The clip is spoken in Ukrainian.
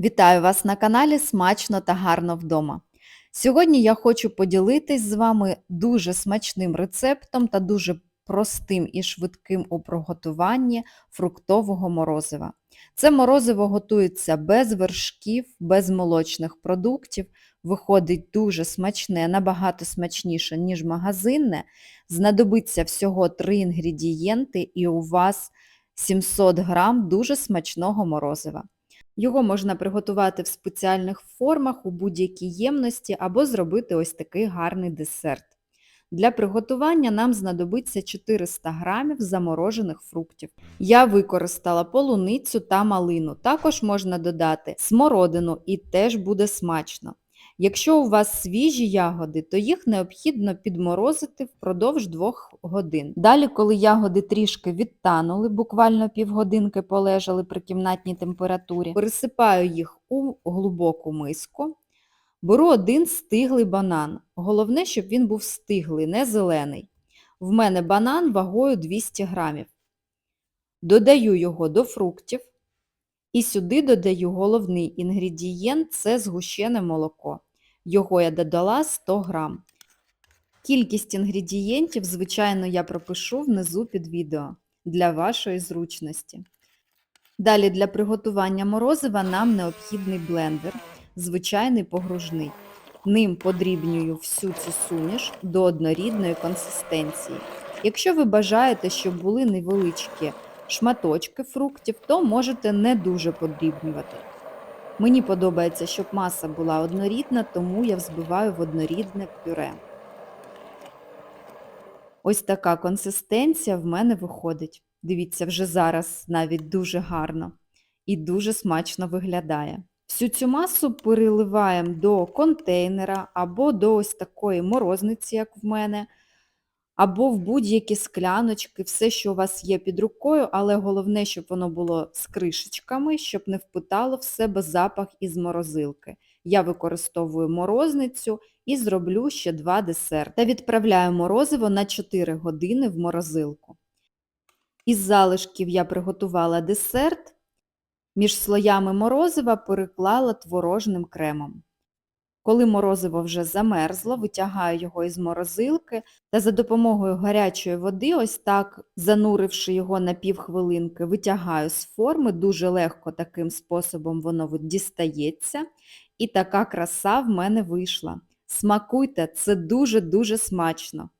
Вітаю вас на каналі Смачно та гарно вдома. Сьогодні я хочу поділитись з вами дуже смачним рецептом та дуже простим і швидким у приготуванні фруктового морозива. Це морозиво готується без вершків, без молочних продуктів, виходить дуже смачне, набагато смачніше, ніж магазинне. Знадобиться всього 3 інгредієнти і у вас 700 грам дуже смачного морозива. Його можна приготувати в спеціальних формах у будь-якій ємності або зробити ось такий гарний десерт. Для приготування нам знадобиться 400 грамів заморожених фруктів. Я використала полуницю та малину. Також можна додати смородину і теж буде смачно. Якщо у вас свіжі ягоди, то їх необхідно підморозити впродовж 2 годин. Далі, коли ягоди трішки відтанули, буквально півгодинки полежали при кімнатній температурі, пересипаю їх у глибоку миску. Беру один стиглий банан. Головне, щоб він був стиглий, не зелений. В мене банан вагою 200 грамів. Додаю його до фруктів. І сюди додаю головний інгредієнт – це згущене молоко. Його я додала 100 грам. Кількість інгредієнтів, звичайно, я пропишу внизу під відео для вашої зручності. Далі для приготування морозива нам необхідний блендер, звичайний погружний. Ним подрібнюю всю цю суміш до однорідної консистенції. Якщо ви бажаєте, щоб були невеличкі шматочки фруктів, то можете не дуже подрібнювати. Мені подобається, щоб маса була однорідна, тому я взбиваю в однорідне пюре. Ось така консистенція в мене виходить. Дивіться, вже зараз навіть дуже гарно і дуже смачно виглядає. Всю цю масу переливаємо до контейнера або до ось такої морозниці, як в мене, або в будь-які скляночки, все, що у вас є під рукою, але головне, щоб воно було з кришечками, щоб не впитало в себе запах із морозилки. Я використовую морозницю і зроблю ще два десерти. Та відправляю морозиво на 4 години в морозилку. Із залишків я приготувала десерт, між слоями морозива переклала творожним кремом. Коли морозиво вже замерзло, витягаю його із морозилки та за допомогою гарячої води, ось так, зануривши його на півхвилинки, витягаю з форми, дуже легко таким способом воно дістається. І така краса в мене вийшла. Смакуйте, це дуже-дуже смачно.